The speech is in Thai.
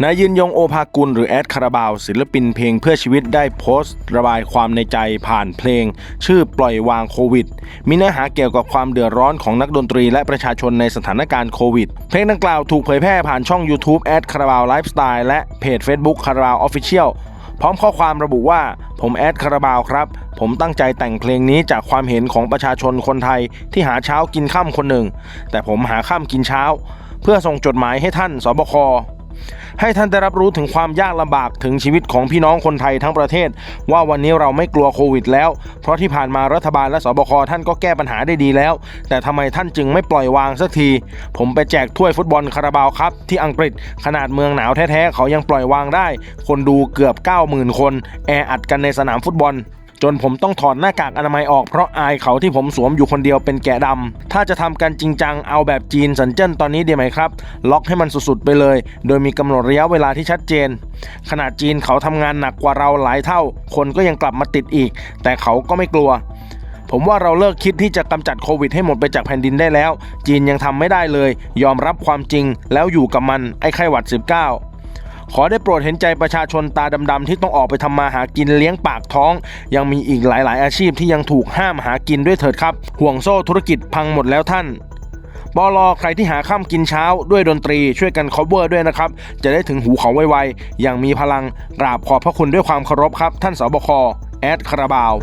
นายยืนยงโอภากุลหรือแอดคาราบาว ศิลปินเพลงเพื่อชีวิตได้โพสต์ ระบายความในใจผ่านเพลง ชื่อปล่อยวางโควิด มีเนื้อหาเกี่ยวกับความเดือดร้อนของนักดนตรีและประชาชนในสถานการณ์โควิด เพลงดังกล่าวถูกเผยแพร่ผ่านช่อง YouTube แอดคาราบาวไลฟ์สไตล์และเพจ Facebook คาราบาวออฟฟิเชียลพร้อมข้อความระบุว่า ผมแอดคาราบาวครับ ผมตั้งใจแต่งเพลงนี้จากความเห็นของประชาชนคนไทยที่หาเช้ากินค่ำคนหนึ่ง แต่ผมหาค่ำกินเช้า เพื่อส่งจดหมายให้ท่านสบค ให้ท่านได้รับรู้ถึงความยากลำบากถึงชีวิตของพี่น้องคนไทยทั้งประเทศ ว่าวันนี้เราไม่กลัวโควิด แล้ว เพราะที่ผ่านมารัฐบาลและสบคท่านก็แก้ปัญหาได้ดีแล้ว แต่ทำไมท่านจึงไม่ปล่อยวางสักที ผมไปแจกถ้วยฟุตบอลคาราบาวครับที่อังกฤษขนาดเมืองหนาวแท้ๆเขายังปล่อยวางได้ คนดูเกือบ 90,000 คน แออัดกันในสนามฟุตบอล จนผมต้องถอดหน้ากากอนามัยออกเพราะอายเขาที่ผมสวมอยู่คนเดียวเป็นแกะดำถ้าจะทำกันจริงจังเอาแบบจีนสันเจิ้นตอนนี้ดีไหมครับ ล็อกให้มันสุดๆไปเลย โดยมีกำหนดระยะเวลาที่ชัดเจน ขนาดจีนเขาทำงานหนักกว่าเราหลายเท่า คนก็ยังกลับมาติดอีก แต่เขาก็ไม่กลัวผมว่าเราเลิกคิดที่จะกำจัดโควิดให้หมดไปจากแผ่นดินได้แล้ว จีนยังทำไม่ได้เลย ยอมรับความจริงแล้วอยู่กับมันไอ้ไข้หวัด 19 ขอได้โปรดเห็นใจประชาชนตาดำๆที่ต้องออกไปทำมาหากินเลี้ยงปากท้อง ยังมีอีกหลายๆ อาชีพที่ยังถูกห้ามหากินด้วยเถิดครับ ห่วงโซ่ธุรกิจพังหมดแล้วท่านบอลอใครที่หาข้ามกินเช้าด้วยดนตรีช่วยกัน cover ด้วยนะครับ จะได้ถึงหูเขาไวๆอย่างมีพลังกราบขอบพระคุณด้วยความเคารพครับ ท่านสบคแอดคาราบาว